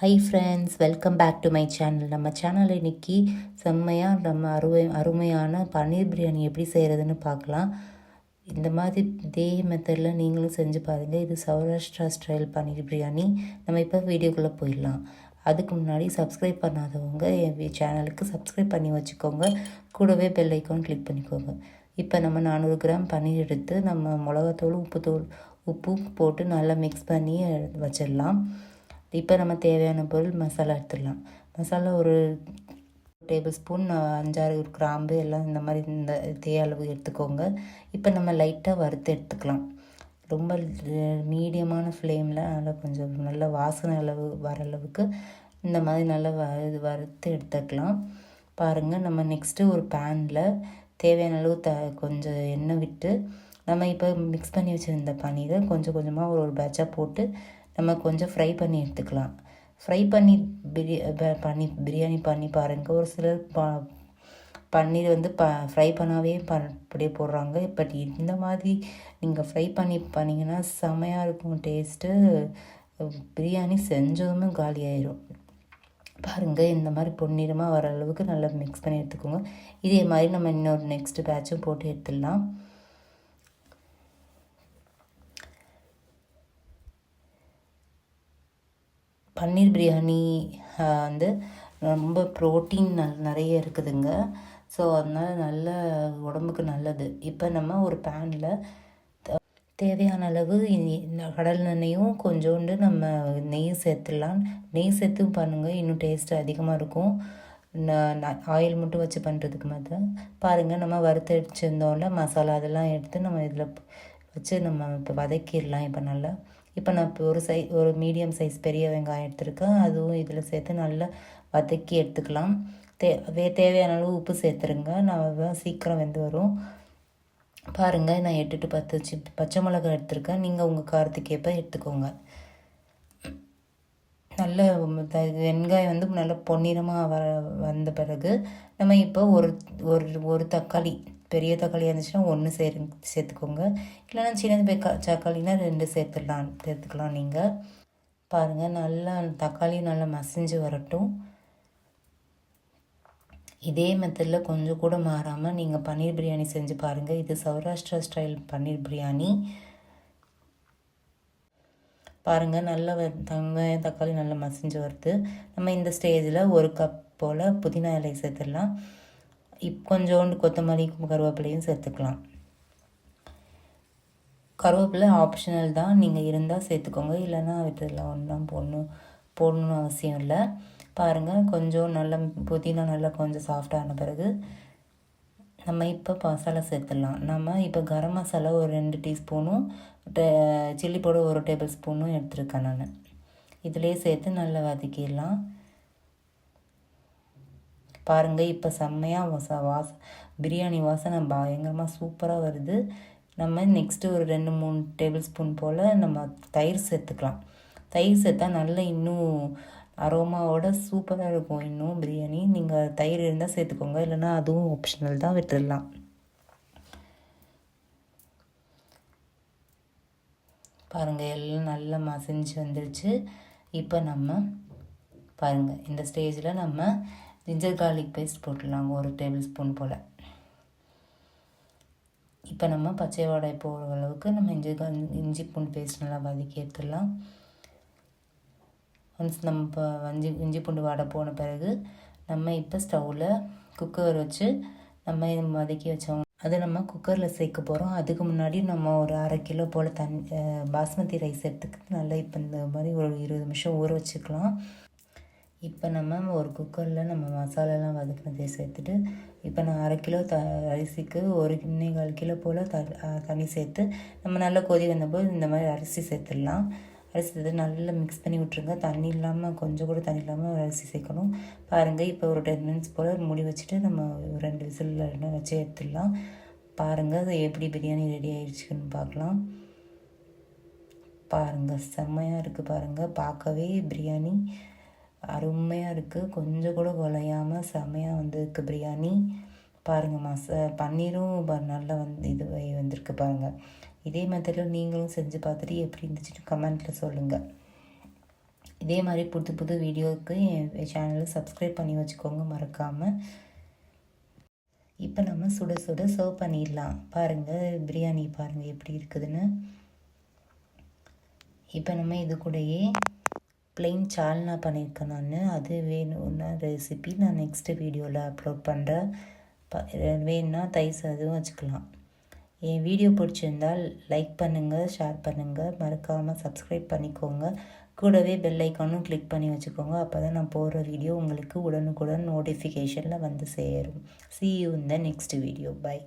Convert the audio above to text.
Hi friends welcome back to my channel நம்ம channel இன்றைக்கி செம்மையாக நம்ம அருமை அருமையான பன்னீர் பிரியாணி எப்படி செய்கிறதுன்னு பார்க்கலாம். இந்த மாதிரி இதே மெத்தடில் நீங்களும் செஞ்சு பாருங்கள் இது சௌராஷ்டிரா ஸ்டைல் பன்னீர் பிரியாணி. நம்ம இப்போ வீடியோக்குள்ளே போயிடலாம். அதுக்கு முன்னாடி சப்ஸ்கிரைப் பண்ணாதவங்க என் சேனலுக்கு சப்ஸ்கிரைப் பண்ணி வச்சுக்கோங்க. கூடவே பெல் ஐக்கான் கிளிக் பண்ணிக்கோங்க. இப்போ நம்ம நானூறு கிராம் பன்னீர் எடுத்து நம்ம மிளகாத்தூள் உப்புத்தூள் உப்பு போட்டு நல்லா மிக்ஸ் பண்ணி வச்சிடலாம். இப்போ நம்ம தேவையான பொருள் மசாலா எடுத்துடலாம். மசாலா ஒரு டேபிள் ஸ்பூன் அஞ்சாறு கிராம்பு எல்லாம் இந்த மாதிரி இந்த இதே அளவு எடுத்துக்கோங்க. இப்போ நம்ம லைட்டாக வறுத்து எடுத்துக்கலாம். ரொம்ப மீடியமான ஃப்ளேமில் நல்லா கொஞ்சம் நல்ல வாசனை அளவு வர அளவுக்கு இந்த மாதிரி நல்லா வ இது வறுத்து எடுத்துக்கலாம். பாருங்கள் நம்ம நெக்ஸ்ட்டு ஒரு பேனில் தேவையான அளவு த கொஞ்சம் எண்ணெய் விட்டு நம்ம இப்போ மிக்ஸ் பண்ணி வச்சுருந்த பன்னீரை கொஞ்சம் கொஞ்சமாக ஒரு ஒரு பேட்சாக போட்டு நம்ம கொஞ்சம் ஃப்ரை பண்ணி எடுத்துக்கலாம். ஃப்ரை பண்ணி பிரியா பண்ணி பிரியாணி பண்ணி பாருங்கள் ஒரு சிலர் ப பன்னீர் வந்து ப ஃப்ரை பண்ணாவே ப அப்படியே போடுறாங்க. பட் இந்த மாதிரி நீங்கள் ஃப்ரை பண்ணி பண்ணிங்கன்னா செமையாக இருக்கும் டேஸ்ட்டு பிரியாணி செஞ்சதுமே காலி ஆயிரும். பாருங்கள் இந்த மாதிரி பொன்னிறமாக வர அளவுக்கு நல்லா மிக்ஸ் பண்ணி எடுத்துக்கோங்க. இதே மாதிரி நம்ம இன்னொரு நெக்ஸ்ட் பேட்சும் போட்டு எடுத்துடலாம். பன்னீர் பிரியாணி வந்து ரொம்ப ப்ரோட்டீன் நல் நிறைய இருக்குதுங்க. ஸோ அதனால் நல்ல உடம்புக்கு நல்லது. இப்போ நம்ம ஒரு பேனில் தேவையான அளவு கடல் எண்ணெயும் கொஞ்சோண்டு நம்ம நெய் சேர்த்துடலாம். நெய் சேர்த்து பண்ணுங்கள் இன்னும் டேஸ்ட் அதிகமாக இருக்கும். ஆயில் மட்டும் வச்சு பண்ணுறதுக்கு மாதிரி பாருங்கள் நம்ம வறுத்து வச்சுருந்தோம்ல மசாலா அதெல்லாம் எடுத்து நம்ம இதில் வச்சு நம்ம இப்போ வதக்கிடலாம். இப்போ நல்லா இப்போ நான் இப்போ ஒரு சை ஒரு மீடியம் சைஸ் பெரிய வெங்காயம் எடுத்திருக்கேன். அதுவும் இதில் சேர்த்து நல்லா வதக்கி எடுத்துக்கலாம். தே வே தேவையான அளவு உப்பு சேர்த்துருங்க. நான் சீக்கிரம் வெந்து வரும். பாருங்கள் நான் எட்டு டு பத்து பச்சை மிளகா எடுத்திருக்கேன். நீங்கள் உங்கள் காரத்துக்கேற்ப எடுத்துக்கோங்க. நல்ல வெங்காயம் வந்து நல்லா பொன்னிறமாக வர வந்த பிறகு நம்ம இப்போ ஒரு ஒரு ஒரு தக்காளி பெரிய தக்காளியாக இருந்துச்சுன்னா ஒன்று சேரு சேர்த்துக்கோங்க. இல்லைன்னா சின்னது பெக்கா தக்காளினா ரெண்டு சேர்த்துடலாம் சேர்த்துக்கலாம் நீங்கள் பாருங்கள் நல்லா தக்காளியும் நல்லா மசிஞ்சு வரட்டும். இதே மெத்தடில் கொஞ்சம் கூட மாறாமல் நீங்கள் பன்னீர் பிரியாணி செஞ்சு பாருங்கள் இது சௌராஷ்டிரா ஸ்டைல் பன்னீர் பிரியாணி. பாருங்கள் நல்லா வெங்காயம் தக்காளி நல்லா மசிஞ்சு வருது. நம்ம இந்த ஸ்டேஜில் ஒரு கப் போல் புதினா இலை சேர்த்துடலாம். இப் கொஞ்சோண்டு கொத்தமல்லி கருவேப்பிலையும் சேர்த்துக்கலாம். கருவேப்பிலை ஆப்ஷனல் தான். நீங்கள் இருந்தால் சேர்த்துக்கோங்க. இல்லைன்னா விட்டுடலாம். ஒன்றும் போடணும் போடணும்னு அவசியம் இல்லை. பாருங்கள் கொஞ்சம் நல்லா புதினா நல்லா கொஞ்சம் சாஃப்டான பிறகு நம்ம இப்போ மசாலா சேர்த்துடலாம். நம்ம இப்போ கரம் மசாலா ஒரு ரெண்டு டீஸ்பூனும் சில்லி பவுடர் ஒரு டேபிள் ஸ்பூனும் எடுத்துருக்கேன் நான். இதிலே சேர்த்து நல்லா வதக்கிடலாம். பாருங்கள் இப்போ செம்மையாக வாச வாச பிரியாணி வாசனை பயங்கரமாக சூப்பராக வருது. நம்ம நெக்ஸ்ட்டு ஒரு ரெண்டு மூணு டேபிள் ஸ்பூன் போல் நம்ம தயிர் சேர்த்துக்கலாம். தயிர் சேர்த்தா நல்லா இன்னும் அரோமாவோட சூப்பராக இருக்கும். இன்னும் பிரியாணி. நீங்கள் தயிர் இருந்தால் சேர்த்துக்கோங்க. இல்லைன்னா அதுவும் ஆப்ஷனல் தான் விட்டுடலாம். பாருங்கள் எல்லாம் நல்லா மசிஞ்சு வந்துடுச்சு இப்போ நம்ம பாருங்கள் இந்த ஸ்டேஜில் நம்ம ஜிஞ்சர் கார்லிக் பேஸ்ட் போட்டுடலாங்க. ஒரு டேபிள் ஸ்பூன் போல். இப்போ நம்ம பச்சை வாடகை போகிற அளவுக்கு நம்ம இஞ்சி இஞ்சி பூண்டு பேஸ்ட் நல்லா வதக்கி எடுத்துடலாம். ஒன்ஸ் நம்ம இப்போ வஞ்சி இஞ்சி பூண்டு வாடை போன பிறகு நம்ம இப்போ ஸ்டவ்வில் குக்கர் வச்சு நம்ம வதக்கி வச்சோம். அதை நம்ம குக்கரில் சேர்க்க போகிறோம் அதுக்கு முன்னாடி நம்ம ஒரு அரை கிலோ போல் தண்ணி பாஸ்மதி ரைஸ் எடுத்துக்கிட்டு நல்லா இப்போ இந்த மாதிரி ஒரு இருபது நிமிஷம் ஊற வச்சுக்கலாம். இப்போ நம்ம ஒரு குக்கரில் நம்ம மசாலாலாம் வதக்கினதை சேர்த்துட்டு இப்போ நான் அரை கிலோ த அரிசிக்கு ஒரு கால் கிலோ போல் த தண்ணி சேர்த்து நம்ம நல்லா கொதி வந்தபோது இந்த மாதிரி அரிசி சேர்த்துடலாம். அரிசி சேர்த்து நல்லா மிக்ஸ் பண்ணி விட்ருங்க தண்ணி இல்லாமல் கொஞ்சம் கூட தண்ணி இல்லாமல் அரிசி சேர்க்கணும். பாருங்கள் இப்போ ஒரு டென் மினிட்ஸ் போல் முடி வச்சுட்டு நம்ம ரெண்டு விசில் வச்சு எடுத்துடலாம். பாருங்கள் அது எப்படி பிரியாணி ரெடி ஆயிடுச்சுன்னு பார்க்கலாம். பாருங்கள் செம்மையாக இருக்குது பாருங்கள் பார்க்கவே பிரியாணி அருமையாக இருக்குது கொஞ்சம் கூட குலையாமல் செம்மையாக வந்திருக்கு பிரியாணி. பாருங்கள் மச பன்னீரும் நல்லா வந்து இது வந்திருக்கு பாருங்கள் இதே மெத்தடில் நீங்களும் செஞ்சு பார்த்துட்டு எப்படி இருந்துச்சுன்னு கமெண்ட்டில் சொல்லுங்கள் இதே மாதிரி புது புது வீடியோவுக்கு என் சேனலை சப்ஸ்கிரைப் பண்ணி வச்சுக்கோங்க மறக்காமல் இப்போ நம்ம சுட சுட சர்வ் பண்ணிடலாம். பாருங்கள் பிரியாணி பாருங்கள் எப்படி இருக்குதுன்னு. இப்போ நம்ம இது கூடயே பிளெயின் சால்னா பண்ணியிருக்கேன் நான். அது வேணும்னா ரெசிபி நான் நெக்ஸ்ட் வீடியோவில் அப்லோட் பண்ணுறேன் ப வேணும்னா தைஸ் அதுவும் வச்சுக்கலாம். என் வீடியோ பிடிச்சிருந்தால் லைக் பண்ணுங்கள் ஷேர் பண்ணுங்கள் மறக்காமல் சப்ஸ்கிரைப் பண்ணிக்கோங்க. கூடவே பெல் ஐக்கானும் கிளிக் பண்ணி வச்சுக்கோங்க. அப்போ தான் நான் போடுற வீடியோ உங்களுக்கு உடனுக்குடன் நோட்டிஃபிகேஷனில் வந்து சேரும். சி யூ இந்த நெக்ஸ்ட் வீடியோ பை